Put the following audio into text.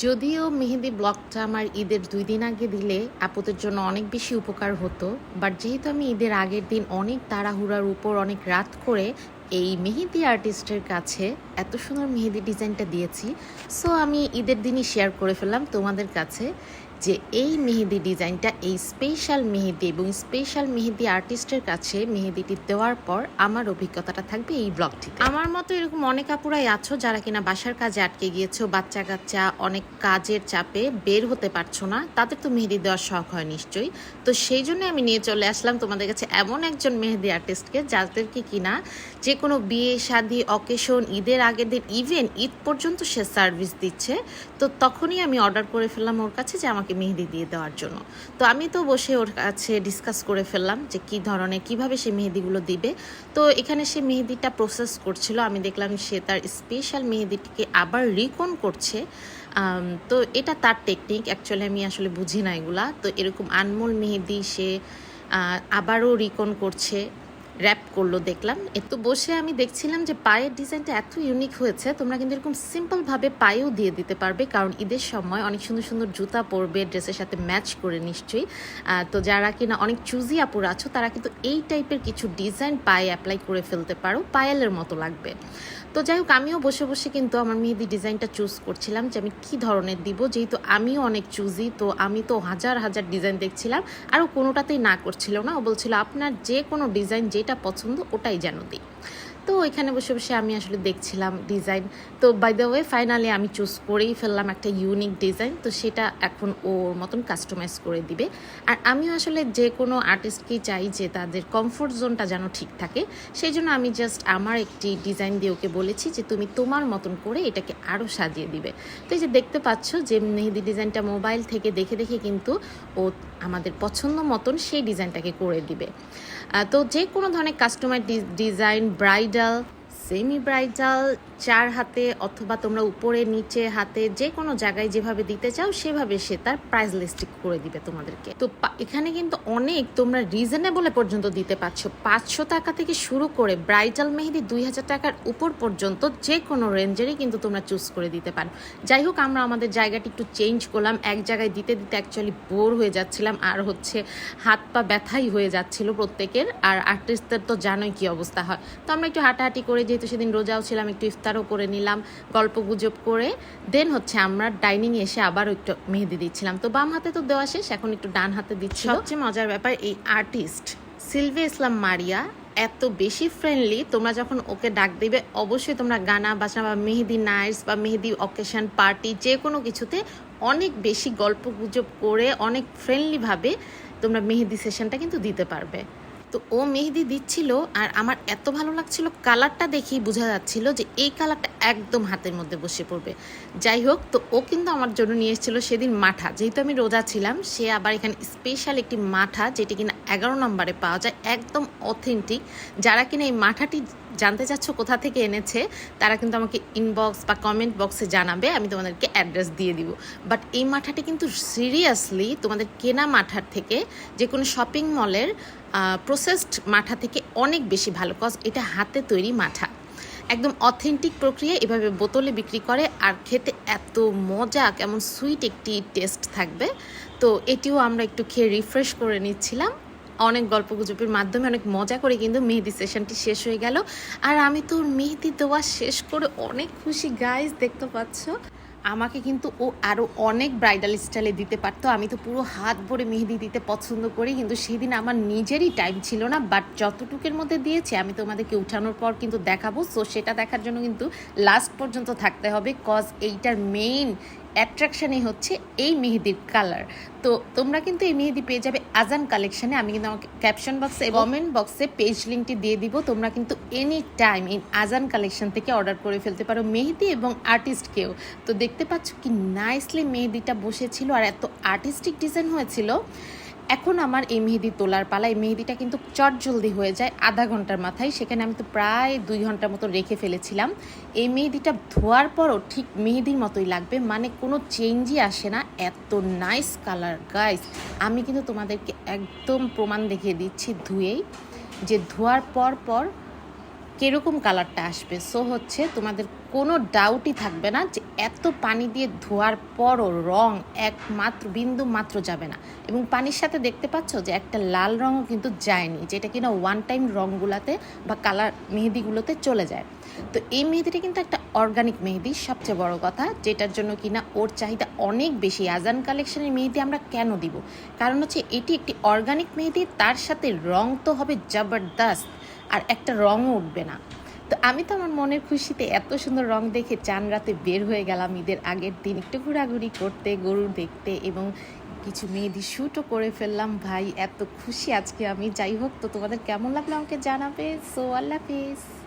যদিও মেহেদি ব্লগটা আমার ঈদের দুই দিন আগে দিলে আপুদের জন্য অনেক বেশি উপকার হতো বাট যেহেতু আমি ঈদের আগের দিন অনেক তাড়াহুড়ার উপর অনেক রাত করে এই মেহেদি আর্টিস্টের কাছে এত সুন্দর মেহেদি ডিজাইনটা দিয়েছি সো আমি ঈদের দিনই শেয়ার করে ফেললাম তোমাদের কাছে। যে এই মেহেদি ডিজাইনটা এই স্পেশাল মেহেদি এবং স্পেশাল মেহেদি আর্টিস্টের কাছে মেহেদিটি দেওয়ার পর আমার অভিজ্ঞতাটা থাকবে এই ব্লগটিতে আমার মতো এরকম অনেক আপুরাই আছো যারা কিনা বাসার কাজে আটকে গিয়েছো বাচ্চা কাচ্চা অনেক কাজের চাপে বের হতে পারছ না, তাদের তো মেহেদি দেওয়ার শখ হয় নিশ্চয়ই। তো সেই জন্য আমি নিয়ে চলে আসলাম তোমাদের কাছে এমন একজন মেহেদি আর্টিস্টকে যাদেরকে কিনা যে কোনো বিয়ে, শাদি অকেশন ঈদের আগের দিন ইভেন ঈদ পর্যন্ত সে সার্ভিস দিচ্ছে। তো তখনই আমি অর্ডার করে ফেললাম ওর কাছে যে আমাকে মেহেদি দিয়ে দেওয়ার জন্য। তো আমি তো বসে ওর কাছে ডিসকাস করে ফেললাম যে কি ধরনের, কীভাবে সে মেহেদিগুলো দিবে। তো এখানে সে মেহেদিটা প্রসেস করছিল, আমি দেখলাম সে তার স্পেশাল মেহেদিটিকে আবার রিকন করছে। তো এটা তার টেকনিক অ্যাকচুয়ালি আমি আসলে বুঝি না এগুলা। তো এরকম আনমোল মেহেদি সে আবারও রিকন করছে। র্যাপ করল, দেখলাম। একটু বসে আমি দেখছিলাম যে পায়ের ডিজাইনটা এত ইউনিক হয়েছে, তোমরা কিন্তু এরকম সিম্পলভাবে পায়েও দিয়ে দিতে পারবে, কারণ ঈদের সময় অনেক সুন্দর সুন্দর জুতা পরবে ড্রেসের সাথে ম্যাচ করে নিশ্চয়ই। তো যারা কিনা অনেক চুজি আপুর আছো, তারা কিন্তু এই টাইপের কিছু ডিজাইন পায়ে অ্যাপ্লাই করে ফেলতে পারো, পায়েলের মতো লাগবে। তো যাই হোক, আমিও বসে বসে কিন্তু আমার মেহেদি ডিজাইনটা চুজ করছিলাম যে আমি কি ধরনের দিব, যেহেতু আমিও অনেক চুজি তো আমি তো হাজার হাজার ডিজাইন দেখছিলাম আর ও কোনোটাতেই না করছিল না। ও বলছিল, আপনার যে কোনো ডিজাইন যেটা পছন্দ ওটাই যেন দিই। তো ওইখানে বসে বসে আমি আসলে দেখছিলাম ডিজাইন তো বাই দ্য ওয়ে ফাইনালি আমি চুজ করেই ফেললাম একটা ইউনিক ডিজাইন তো সেটা এখন ওর মতন কাস্টমাইজ করে দিবে। আর আমিও আসলে যে কোনো আর্টিস্টকেই চাই যে তাদের কমফোর্ট জোনটা যেন ঠিক থাকে। সেই জন্য আমি জাস্ট আমার একটি ডিজাইন দিয়ে ওকে বলেছি যে তুমি তোমার মতন করে এটাকে আরও সাজিয়ে দিবে। তো এই যে দেখতে পাচ্ছ যে মেহেদি ডিজাইনটা মোবাইল থেকে দেখে দেখে কিন্তু ও আমাদের পছন্দ মতন সেই ডিজাইনটাকে করে দিবে। তো যে কোনো ধরনের customer design bridal semi bridal চার হাতে অথবা তোমরা উপরে, নিচে, হাতে যে কোনো জায়গায় যেভাবে দিতে চাও, সেভাবে সে তার প্রাইস লিস্টিক করে দিবে তোমাদেরকে। তো এখানে কিন্তু অনেক তোমরা রিজনেবলে পর্যন্ত দিতে পারছ। পাঁচশো টাকা থেকে শুরু করে ব্রাইডাল মেহেদি দুই হাজার টাকার উপর পর্যন্ত যে কোনো রেঞ্জেরই কিন্তু তোমরা চুজ করে দিতে পারো। যাই হোক, আমরা আমাদের জায়গাটি একটু চেঞ্জ করলাম। এক জায়গায় দিতে দিতে অ্যাকচুয়ালি বোর হয়ে যাচ্ছিলাম আর হচ্ছে হাত পা ব্যথাই হয়ে যাচ্ছিল প্রত্যেকের। আর আর্টিস্টদের তো জানোই কি অবস্থা হয়। তো আমরা একটু হাঁটাহাঁটি করে, যেহেতু সেদিন রোজাও ছিলাম, একটু ইফতারও করে নিলাম, গল্প গুজব করে। দেন হচ্ছে আমরা ডাইনিং এসে আবারও একটু মেহেদি দিচ্ছিলাম। তো বাম হাতে তো দেওয়া শেষ, এখন একটু ডান হাতে দিচ্ছি সবচেয়ে মজার ব্যাপার এই আর্টিস্ট সিলভে ইসলাম মারিয়া, এত বেশি ফ্রেন্ডলি তোমরা যখন ওকে ডাক দিবে, অবশ্যই তোমরা গানা বাজনা বা মেহেদি নাইটস বা মেহেদি অকেশন পার্টি যে কোনো কিছুতে অনেক বেশি গল্প গুজব করে, অনেক ফ্রেন্ডলিভাবে তোমরা মেহেদি সেশনটা কিন্তু দিতে পারবে। তো ও মেহেদি দিচ্ছিল আর আমার এত ভালো লাগছিল, কালারটা দেখেই বোঝা যাচ্ছিল যে এই কালারটা একদম হাতের মধ্যে বসে পড়বে। যাই হোক, তো ও কিন্তু আমার জন্য নিয়ে এসেছিল সেদিন মাঠা। যেহেতু আমি রোজা ছিলাম, সে আবার এখানে স্পেশাল একটি মাঠা, যেটি কিনা এগারো নম্বরে পাওয়া যায়, একদম অথেন্টিক যারা কিনা এই মাঠাটি জানতে চাচ্ছ কোথা থেকে এনেছে, তারা কিন্তু আমাকে ইনবক্স বা কমেন্ট বক্সে জানাবে, আমি তোমাদেরকে অ্যাড্রেস দিয়ে দিব। বাট এই মাঠাটি কিন্তু সিরিয়াসলি তোমাদের কেনা মাঠার থেকে যে কোনো শপিং মলের প্রসেসড মাঠা থেকে অনেক বেশি ভালো কজ এটা হাতে তৈরি মাঠা। একদম অথেন্টিক প্রক্রিয়া, এভাবে বোতলে বিক্রি করে আর খেতে এত মজা, কেমন সুইট একটি টেস্ট থাকবে। তো এটিও আমরা একটু খেয়ে রিফ্রেশ করে নিচ্ছিলাম। অনেক গল্প গুজবের মাধ্যমে অনেক মজা করে কিন্তু মেহেদি সেশনটি শেষ হয়ে গেল। আর আমি তো মেহেদি দেওয়া শেষ করে অনেক খুশি। গাইজ দেখতে পাচ্ছ? আমাকে কিন্তু ও আরও অনেক ব্রাইডাল স্টাইলে দিতে পারতো। আমি তো পুরো হাত ভরে মেহেদি দিতে পছন্দ করি, কিন্তু সেদিন আমার নিজেরই টাইম ছিল না। বাট যতটুকের মধ্যে দিয়েছি, আমি তোমাদেরকে উঠানোর পর কিন্তু দেখাবো। সো সেটা দেখার জন্য কিন্তু লাস্ট পর্যন্ত থাকতে হবে কজ এইটার মেইন অ্যাট্রাকশনই হচ্ছে এই মেহেদির কালার তো তোমরা কিন্তু এই মেহেদি পেয়ে যাবে আজান কালেকশানে আমি কিন্তু আমাকে ক্যাপশন বক্সে কমেন্ট বক্সে পেজ লিঙ্কটি দিয়ে দিব। তোমরা কিন্তু এনি টাইম এই আজান কালেকশান থেকে অর্ডার করে ফেলতে পারো মেহেদি এবং আর্টিস্টকেও তো দেখতে পাচ্ছ কি নাইসলি মেহেদিটা বসেছিল আর এত আর্টিস্টিক ডিজাইন হয়েছিল। এখন আমার এই মেহেদি তোলার পালা, এই মেহেদিটা কিন্তু চট জলদি হয়ে যায় আধা ঘণ্টার মাথায়। সেখানে আমি তো প্রায় দুই ঘণ্টার মতো রেখে ফেলেছিলাম। এই মেহেদিটা ধোয়ার পরও ঠিক মেহেদির মতোই লাগবে। মানে কোনো চেঞ্জই আসে না। এত নাইস কালার গাইস আমি কিন্তু তোমাদেরকে একদম প্রমাণ দেখিয়ে দিচ্ছি ধুয়েই যে ধোয়ার পর পর কীরকম কালারটা আসবে। সো হচ্ছে তোমাদের কোনো ডাউটই থাকবে না যে এত পানি দিয়ে ধোয়ার পরও রং একমাত্র বিন্দু মাত্র যাবে না। এবং পানির সাথে দেখতে পাচ্ছ যে একটা লাল রঙও কিন্তু যায়নি, যেটা কিনা ওয়ান টাইম রঙগুলাতে বা কালার মেহেদিগুলোতে চলে যায়। তো এই মেহেদিটা কিন্তু একটা অর্গানিক মেহেদি, সবচেয়ে বড় কথা, যেটার জন্য কিনা ওর চাহিদা অনেক বেশি। আজান কালেকশনের মেহেদি আমরা কেন দিব? কারণ হচ্ছে এটি একটি অর্গানিক মেহেদি, তার সাথে রং তো হবে জবরদস্ত, আর একটা রঙও উঠবে না। তো আমি তো আমার মনের খুশিতে এত সুন্দর রং দেখে চান রাতে বের হয়ে গেলাম ঈদের আগের দিন। একটু ঘোরাঘুরি করতে, গরু দেখতে এবং কিছু মেহেদি শ্যুটও করে ফেললাম। ভাই, এত খুশি আজকে আমি। যাই হোক, তো তোমাদের কেমন লাগল আমাকে জানাবে? সো আল্লাহ হাফিজ।